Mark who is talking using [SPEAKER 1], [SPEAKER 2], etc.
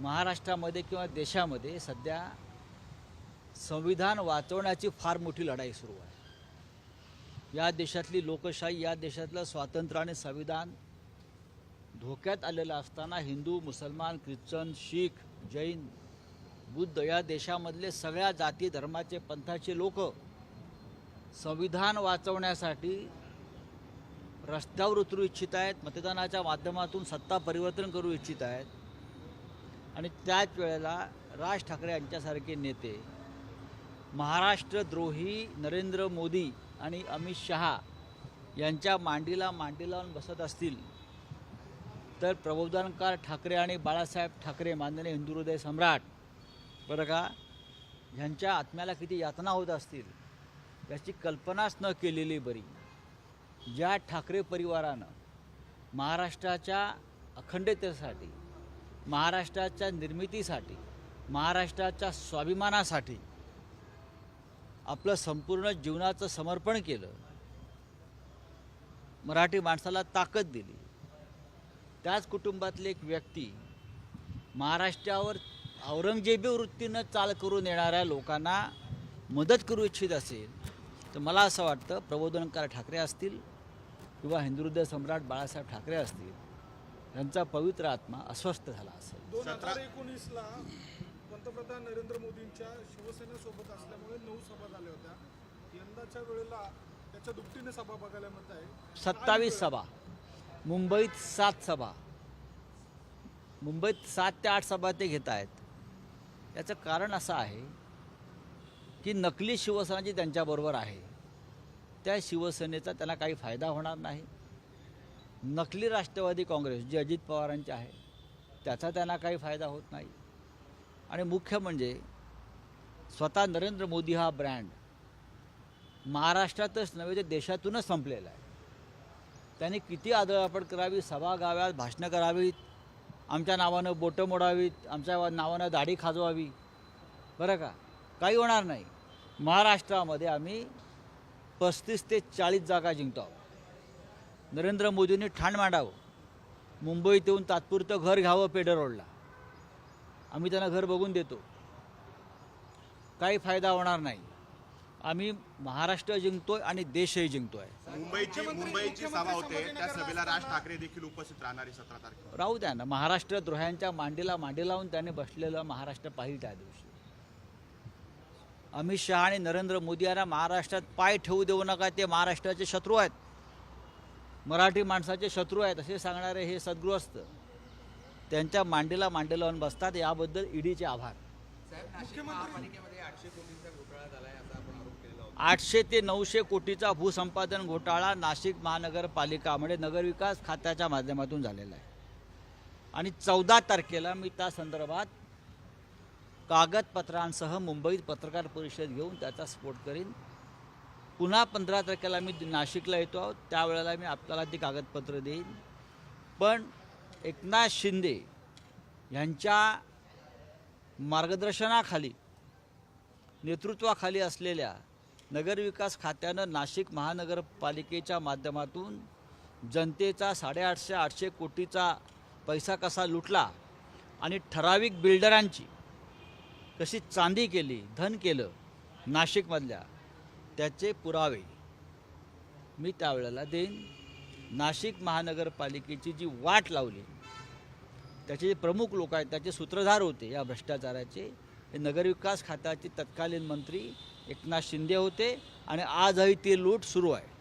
[SPEAKER 1] महाराष्ट्रामध्ये किंवा देशामध्ये सध्या संविधान वाचवण्याची फार मोठी लढाई सुरू आहे. या देशातली लोकशाही या देशातलं स्वातंत्र्य आणि संविधान धोक्यात आलेलं असताना हिंदू मुसलमान ख्रिश्चन शीख जैन बुद्ध या देशामधले सगळ्या जाती धर्माचे पंथाचे लोक संविधान वाचवण्यासाठी रस्त्यावर उतरू इच्छित आहेत मतदानाच्या माध्यमातून सत्ता परिवर्तन करू इच्छित आहेत. आणि त्याच वेळेला राज ठाकरे यांच्यासारखे नेते महाराष्ट्रद्रोही नरेंद्र मोदी आणि अमित शहा यांच्या मांडीला मांडी लावून बसत असतील तर प्रबोधनकार ठाकरे आणि बाळासाहेब ठाकरे माननीय हिंदू हृदय सम्राट बरं का ह्यांच्या आत्म्याला किती यातना होत असतील याची कल्पनाच न केलेली बरी. ज्या ठाकरे परिवारानं महाराष्ट्राच्या अखंडतेसाठी महाराष्ट्राच्या निर्मितीसाठी महाराष्ट्राच्या स्वाभिमानासाठी आपलं संपूर्ण जीवनाचं समर्पण केलं. मराठी माणसाला ताकद दिली. त्याच कुटुंबातली एक व्यक्ती महाराष्ट्रावर औरंगजेबी वृत्तीनं चाल करून येणाऱ्या लोकांना मदत करू इच्छित असेल तर मला असं वाटतं प्रबोधनकार ठाकरे असतील किंवा हिंदुहृदय सम्राट बाळासाहेब ठाकरे असतील यांचा पवित्र आत्मा अस्वस्थ झाला असेल.
[SPEAKER 2] दोन हजार एकोणीसला पंतप्रधान नरेंद्र मोदींच्या शिवसेनेसोबत असल्यामुळे नऊ सभा झाल्या होत्या. यंदाच्या वेळेला त्याच्या दुपटीने सभा बघायला मिळत आहे.
[SPEAKER 1] सत्तावीस सभा. मुंबईत सात सभा. मुंबईत सात ते आठ सभा ते घेत आहेत. याचं कारण असं आहे की नकली शिवसेना जी त्यांच्याबरोबर आहे त्या शिवसेनेचा त्यांना काही फायदा होणार नाही. नकली राष्ट्रवादी काँग्रेस जी अजित पवारांची आहे त्याचा त्यांना काही फायदा होत नाही. आणि मुख्य म्हणजे स्वतः नरेंद्र मोदी हा ब्रँड महाराष्ट्रातच नव्हे तर देशातूनच संपलेला आहे. त्यांनी किती आदळापड करावी सभा गाव्यात भाषणं करावीत आमच्या नावानं बोटं मोडावीत आमच्या नावानं दाढी खाजवावी. बरं का? काही होणार नाही. महाराष्ट्रामध्ये आम्ही पस्तीस ते चाळीस जागा जिंकतो आहोत. नरेंद्र मोदींनी ठाण मांडावं. मुंबईत येऊन तात्पुरतं घर घ्यावं पेडर रोडला. आम्ही त्यांना घर बघून देतो. काही फायदा होणार नाही. आम्ही महाराष्ट्र जिंकतोय आणि देशही जिंकतोय.
[SPEAKER 3] मुंबईची मुंबईची सभा होते. त्या सभेला राज ठाकरे देखील उपस्थित राहणार सतरा तारखेला.
[SPEAKER 1] राहू द्या ना. महाराष्ट्र द्रोह्यांच्या मांडीला मांडी लावून त्याने बसलेलं महाराष्ट्र पाहिलं त्या दिवशी. अमित शहा आणि नरेंद्र मोदी यांना महाराष्ट्रात पाय ठेवू देऊ नका. ते महाराष्ट्राचे शत्रू आहेत. मराठी माणसाचे शत्रू आहेत असे सांगणारे हे सद्गृहस्थ त्यांच्या मांडीला मांडी लावून बसतात याबद्दल ईडीचे आभार.
[SPEAKER 4] आठशे
[SPEAKER 1] आठशे ते नऊशे कोटीचा भूसंपादन घोटाळा नाशिक महानगरपालिका म्हणजे नगरविकास खात्याच्या माध्यमातून झालेला आहे. आणि चौदा तारखेला मी त्या संदर्भात कागदपत्रांसह मुंबईत पत्रकार परिषद घेऊन त्याचा स्फोट करीन. पुन्हा पंधरा तारखेला मी नाशिकला येतो आहोत. त्यावेळेला मी आपल्याला ती कागदपत्र देईन. पण एकनाथ शिंदे यांच्या मार्गदर्शनाखाली नेतृत्वाखाली असलेल्या नगरविकास खात्यानं नाशिक महानगरपालिकेच्या माध्यमातून जनतेचा साडेआठशे आठशे कोटीचा पैसा कसा लुटला आणि ठराविक बिल्डरांची कशी चांदी केली धन केलं नाशिकमधल्या त्याचे पुरावे मी त्यावेळेला देईन. नाशिक महानगरपालिकेची जी वाट लावली त्याचे जे प्रमुख लोक आहेत त्याचे सूत्रधार होते या भ्रष्टाचाराचे. हे नगरविकास खात्याचे तत्कालीन मंत्री एकनाथ शिंदे होते आणि आजही ते लूट सुरू आहे.